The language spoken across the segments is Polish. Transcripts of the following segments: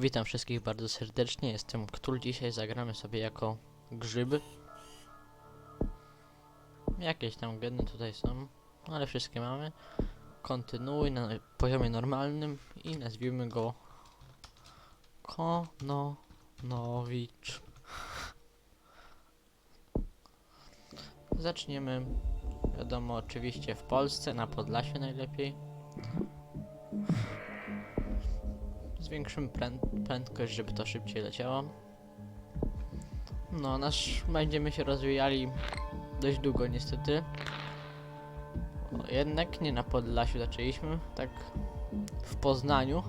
Witam wszystkich bardzo serdecznie, jestem Ktul. Dzisiaj zagramy sobie jako grzyby. Jakieś tam geny tutaj są, ale wszystkie mamy. Kontynuuj na poziomie normalnym i nazwijmy go Kononowicz. Zaczniemy, wiadomo, oczywiście w Polsce, na Podlasie najlepiej. Zwiększymy pręd prędkość, żeby to szybciej leciało. No, nasz będziemy się rozwijali dość długo niestety. Jednak nie na Podlasiu zaczęliśmy, tak w Poznaniu,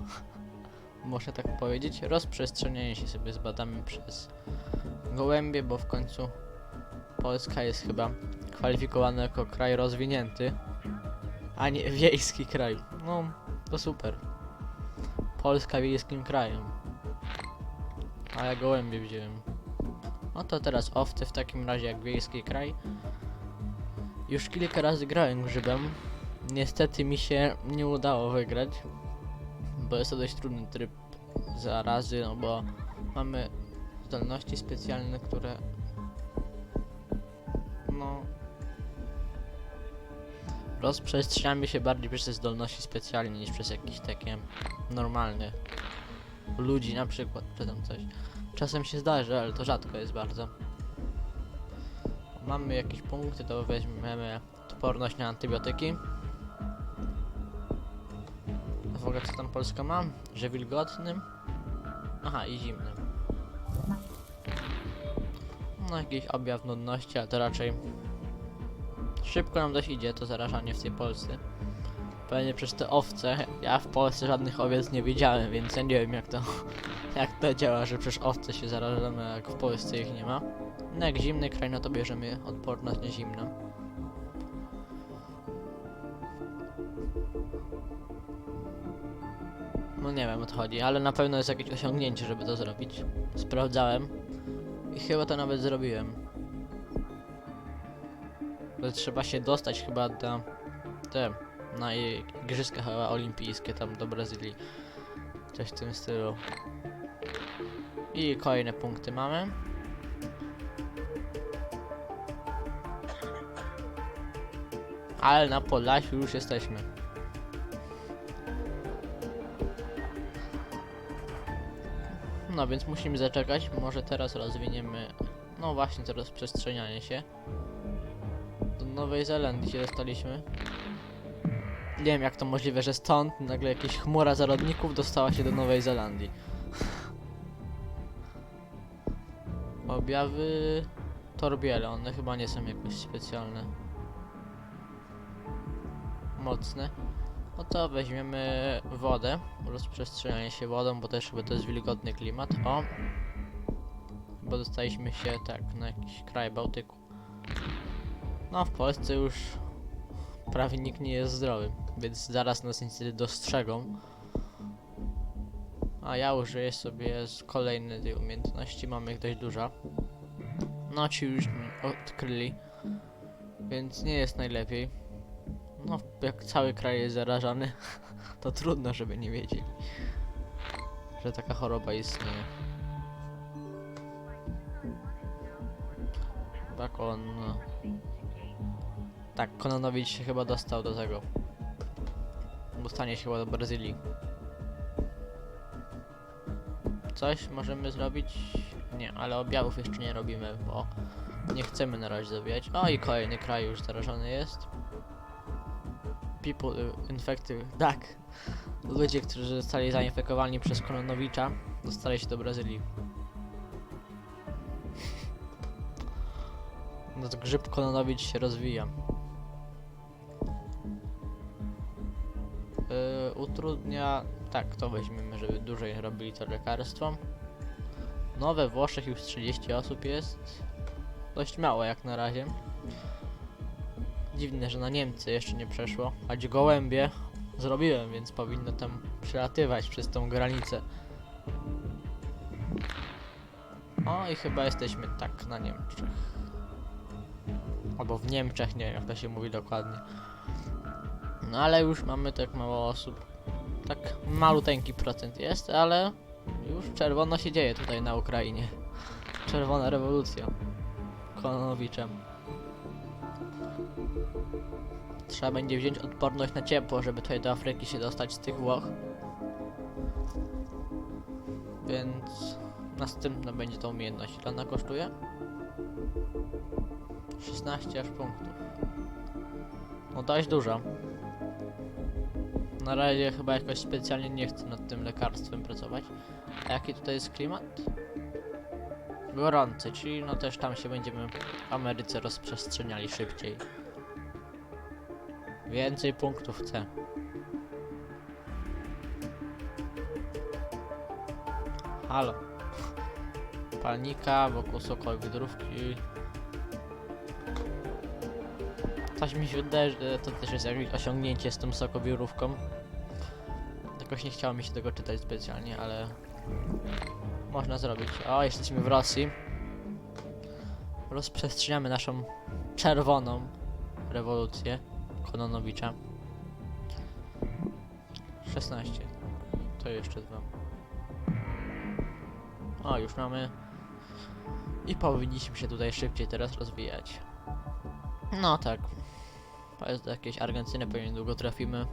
można tak powiedzieć. Rozprzestrzenianie się sobie zbadamy przez gołębie, bo w końcu Polska jest chyba kwalifikowana jako kraj rozwinięty, a nie wiejski kraj. No, to super. Polska wiejskim krajem. A ja gołębie wziąłem. No to teraz owce w takim razie jak wiejski kraj. Już kilka razy grałem grzybem. Niestety mi się nie udało wygrać. Bo jest to dość trudny tryb zarazy, no bo mamy zdolności specjalne, które rozprzestrzeniamy się bardziej przez te zdolności specjalne niż przez jakieś takie normalne ludzi na przykład, czy tam coś. Czasem się zdarzy, ale to rzadko jest bardzo. Mamy jakieś punkty, to weźmiemy odporność na antybiotyki. W ogóle co tam Polska ma? Że wilgotnym? Aha, i zimnym. No jakiś objaw nudności, ale to raczej szybko nam dość idzie to zarażanie w tej Polsce. Pewnie przez te owce. Ja w Polsce żadnych owiec nie widziałem, więc ja nie wiem jak to, jak to działa, że przez owce się zarażamy, jak w Polsce ich nie ma. No jak zimny kraj, no to bierzemy odporność na zimno. No nie wiem o co chodzi, ale na pewno jest jakieś osiągnięcie, żeby to zrobić. Sprawdzałem i chyba to nawet zrobiłem. Trzeba się dostać chyba do te na igrzyska chyba olimpijskie tam do Brazylii. Coś w tym stylu. I kolejne punkty mamy. Ale na Podlasiu już jesteśmy. No więc musimy zaczekać. Może teraz rozwiniemy. No właśnie, to rozprzestrzenianie się. Nowej Zelandii się dostaliśmy. Nie wiem jak to możliwe, że stąd nagle jakaś chmura zarodników dostała się do Nowej Zelandii. Objawy torbiele, one chyba nie są jakoś specjalne. Mocne. No to weźmiemy wodę, rozprzestrzenianie się wodą, bo też chyba to jest wilgotny klimat. O! Bo dostaliśmy się tak na jakiś kraj Bałtyku. No w Polsce już prawie nikt nie jest zdrowy, więc zaraz nas niestety dostrzegą. A ja użyję sobie z kolejnej tej umiejętności, mamy ich dość dużo. No ci już odkryli, więc nie jest najlepiej. No, jak cały kraj jest zarażany, to trudno, żeby nie wiedzieli, że taka choroba istnieje. Tak on... Tak, Kononowicz się chyba dostał do tego. Dostanie się chyba do Brazylii. Coś możemy zrobić? Nie, ale objawów jeszcze nie robimy, bo nie chcemy na razie zabijać. O i kolejny kraj już zarażony jest. People y, infected, tak. Ludzie, którzy zostali zainfekowani przez Kononowicza, dostali się do Brazylii. No to grzyb Kononowicz się rozwija. Utrudnia. Tak, to weźmiemy, żeby dłużej robili to lekarstwo. No, we Włoszech już 30 osób jest. Dość mało jak na razie. Dziwne, że na Niemcy jeszcze nie przeszło. Choć gołębie zrobiłem, więc powinno tam przelatywać przez tą granicę. O, i chyba jesteśmy tak na Niemczech. Albo w Niemczech, nie wiem jak to się mówi dokładnie. No ale już mamy tak mało osób. Tak maluteńki procent jest, ale Już czerwono się dzieje tutaj na Ukrainie. Czerwona rewolucja. Kononowiczem. Trzeba będzie wziąć odporność na ciepło, żeby tutaj do Afryki się dostać z tych Włoch. Więc następna będzie to umiejętność. Ile ona kosztuje? 16 aż punktów. No dość dużo. Na razie chyba jakoś specjalnie nie chcę nad tym lekarstwem pracować. A jaki tutaj jest klimat? Gorący, czyli no też tam się będziemy w Ameryce rozprzestrzeniali szybciej. Więcej punktów chcę. Halo. Palnika wokół sokowej wydrówki. Coś mi się wydaje, że to też jest jakieś osiągnięcie z tą sokowiórówką. Jakoś nie chciało mi się tego czytać specjalnie, ale można zrobić. O, jesteśmy w Rosji. Rozprzestrzeniamy naszą czerwoną rewolucję Kononowicza. 16. To jeszcze dwa. O, już mamy. I powinniśmy się tutaj szybciej teraz rozwijać. No tak. Jest do jakiejś Argentyny, pewnie niedługo trafimy.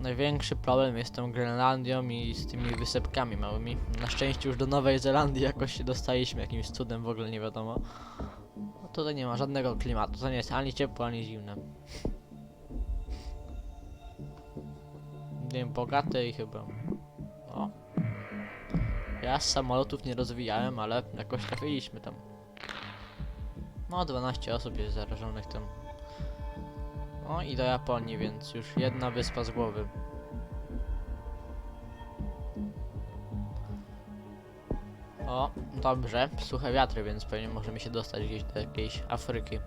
Największy problem jest z tą Grenlandią i z tymi wysepkami małymi. Na szczęście już do Nowej Zelandii jakoś się dostaliśmy jakimś cudem, w ogóle nie wiadomo. No tutaj nie ma żadnego klimatu, to nie jest ani ciepło, ani zimne. Nie wiem, bogate i chyba... O. Ja samolotów nie rozwijałem, ale jakoś trafiliśmy tam. No, 12 osób jest zarażonych tam. No i do Japonii, więc już jedna wyspa z głowy. O, dobrze, suche wiatry, więc pewnie możemy się dostać gdzieś do jakiejś Afryki.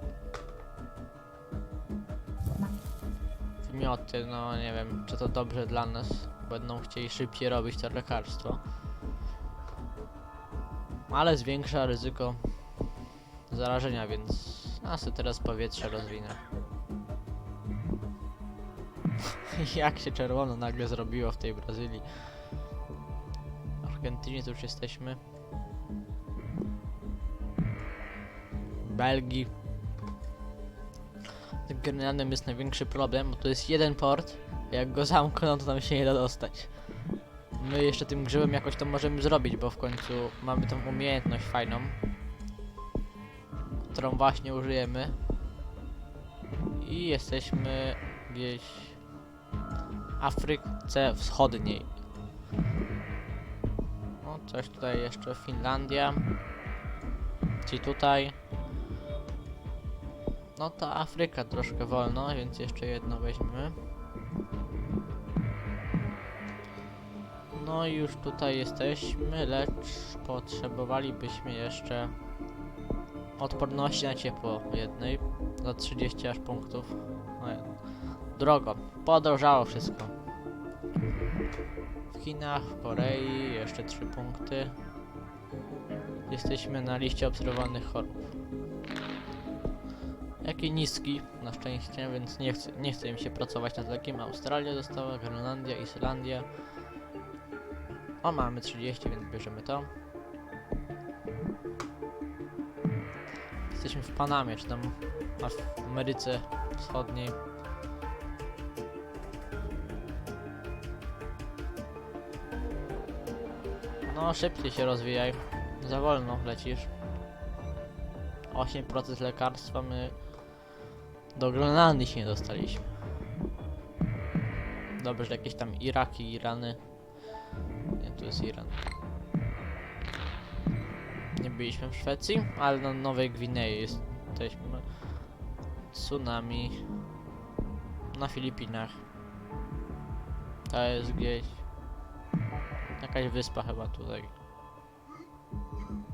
Wymioty, no nie wiem, czy to dobrze dla nas. Będą chcieli szybciej robić to lekarstwo. Ale zwiększa ryzyko zarażenia, więc ja sobie teraz powietrze rozwinę. Jak się czerwono nagle zrobiło w tej Brazylii. W Argentynie to już jesteśmy. Belgii. Z Grenlandem jest największy problem, bo to jest jeden port. Jak go zamkną, to tam się nie da dostać. My jeszcze tym grzybem jakoś to możemy zrobić, bo w końcu mamy tą umiejętność fajną. Którą właśnie użyjemy. I jesteśmy gdzieś Afryce Wschodniej. No, coś tutaj jeszcze, Finlandia. Czyli tutaj. No ta Afryka troszkę wolno, więc jeszcze jedno weźmiemy. No i już tutaj jesteśmy, lecz potrzebowalibyśmy jeszcze odporności na ciepło jednej za 30 aż punktów. No, drogo, podrożało wszystko. W Chinach, w Korei jeszcze 3 punkty. Jesteśmy na liście obserwowanych chorób. Jaki niski, na szczęście, więc nie chce, nie chce im się pracować nad takim. Australia została, Grenlandia, Islandia. O, mamy 30, więc bierzemy to. Jesteśmy w Panamie, czy tam w Ameryce Wschodniej. No, szybciej się rozwijaj. Za wolno lecisz. 8% lekarstwa my do Grenlandii się nie dostaliśmy. Dobrze, że jakieś tam Iraki, Irany. Nie, tu jest Iran. Byliśmy w Szwecji, ale na Nowej Gwinei jesteśmy. Tsunami. Na Filipinach. To jest gdzieś. Jakaś wyspa chyba tutaj.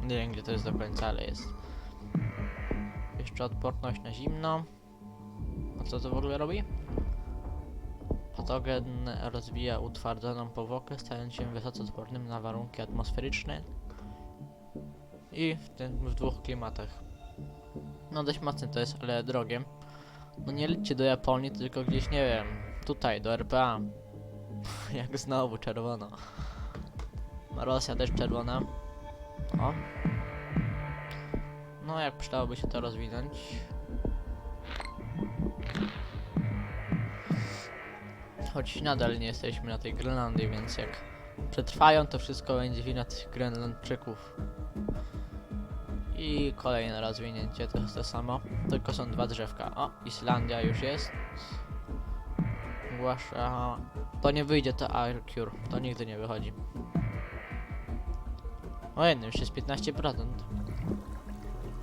Nie wiem gdzie to jest do końca, ale jest. Jeszcze odporność na zimno. A co to w ogóle robi? Patogen rozwija utwardzoną powłokę, stając się wysoce odpornym na warunki atmosferyczne i w tym w dwóch klimatach. No dość mocne to jest, ale drogie. No nie lećcie do Japonii, tylko gdzieś, nie wiem, tutaj, do RPA. Jak znowu czerwono. Rosja też czerwona. O. No, jak przydałoby się to rozwinąć. Choć nadal nie jesteśmy na tej Grenlandii, więc jak przetrwają, to wszystko będzie wina tych Grenlandczyków. I kolejne rozwinięcie, to jest to samo, tylko są dwa drzewka. O, Islandia już jest. Głasza... To nie wyjdzie, to Arcure. To nigdy nie wychodzi. O jednym, już jest 15%.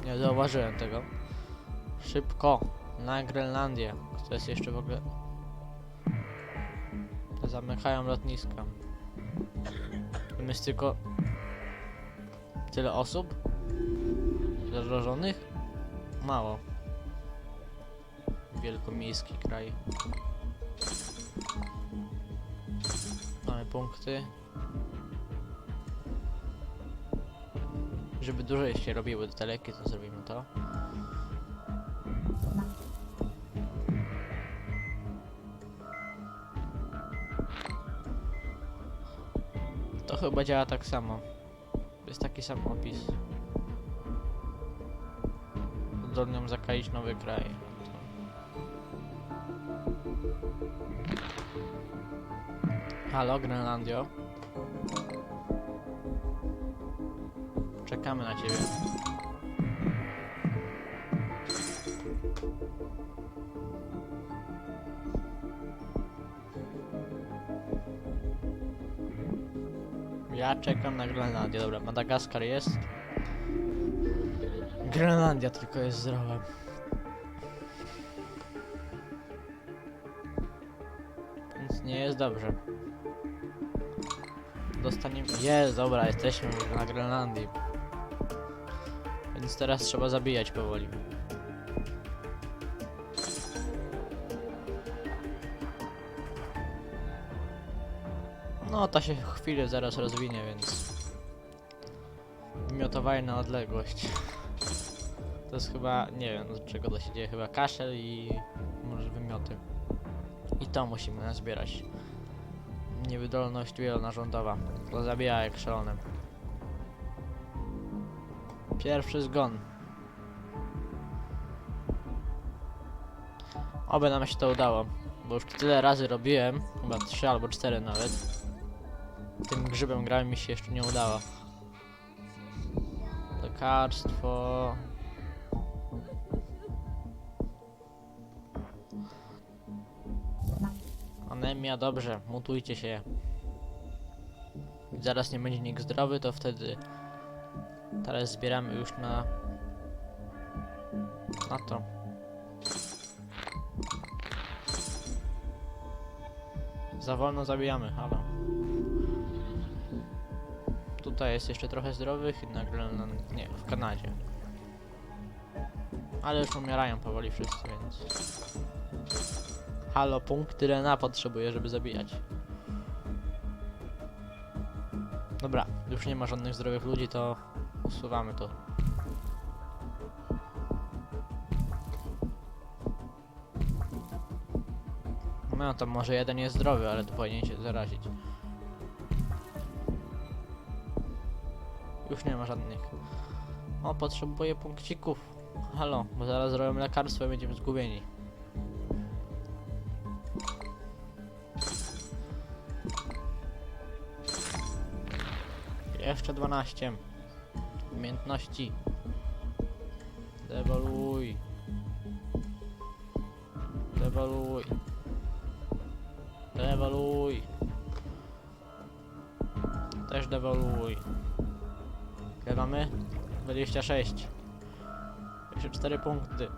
Nie zauważyłem tego. Szybko, na Grenlandię. Kto jest jeszcze w ogóle... Zamykają lotniska. Jest tylko... Tyle osób? Zarażonych? Mało. Wielkomiejski kraj. Mamy punkty. Żeby dłużej się robiły te leki, to zrobimy to. To chyba działa tak samo. To jest taki sam opis. Zdolnią zakaić nowy kraj. Halo, Grenlandio. Czekamy na ciebie. Ja czekam na Grenlandię. Dobra, Madagaskar jest. Grenlandia tylko jest zdrowa. Więc nie jest dobrze. Dostaniemy... Jest, dobra, jesteśmy już na Grenlandii. Więc teraz trzeba zabijać powoli. No, ta się chwilę zaraz rozwinie, więc... Wymiotowanie na odległość. To jest chyba, nie wiem do czego to się dzieje, chyba kaszel i może wymioty. I to musimy nazbierać. Niewydolność wielonarządowa. To zabija jak szalone. Pierwszy zgon. Oby nam się to udało. Bo już tyle razy robiłem, chyba 3 albo 4 nawet. Tym grzybem grałem mi się jeszcze nie udało. Lekarstwo. Anemia, dobrze, mutujcie się. Zaraz nie będzie nikt zdrowy, to wtedy teraz zbieramy już na na to. Za wolno zabijamy, halo. Tutaj jest jeszcze trochę zdrowych na nie, w Kanadzie. Ale już umierają powoli wszyscy, więc... Halo, punkty Rena potrzebuję, żeby zabijać. Dobra, już nie ma żadnych zdrowych ludzi, to usuwamy to. No to może jeden jest zdrowy, ale to powinien się zarazić. Już nie ma żadnych. O, potrzebuję punkcików. Halo, bo zaraz zrobią lekarstwo i będziemy zgubieni. Jeszcze 12. Umiejętności. Dewaluuj. Dewaluuj. Dewaluuj. Też dewaluuj. Ile mamy? 26. Jeszcze 4 punkty.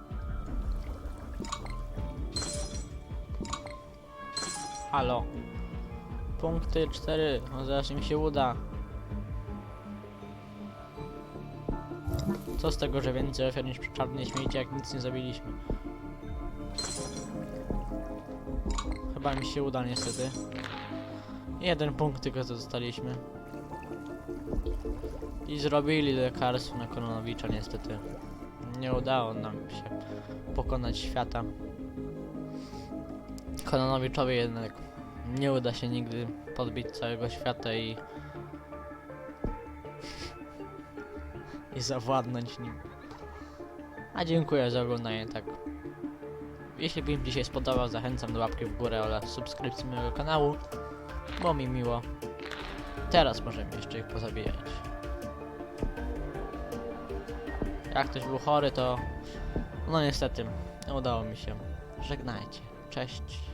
Halo. Punkty 4. No zaraz się uda. Co z tego, że więcej ofiar niż przy czarnej śmieci, jak nic nie zabiliśmy? Chyba mi się uda niestety. Jeden punkt tylko to dostaliśmy. I zrobili lekarstwo na Kononowicza niestety. Nie udało nam się pokonać świata. Kononowiczowi jednak nie uda się nigdy podbić całego świata i i zawładnąć nim. A dziękuję za oglądanie, tak. Jeśli film się spodobał, zachęcam do łapki w górę oraz subskrypcji mojego kanału, bo mi miło. Teraz możemy jeszcze ich pozabijać. Jak ktoś był chory, to no niestety nie udało mi się. Żegnajcie. Cześć.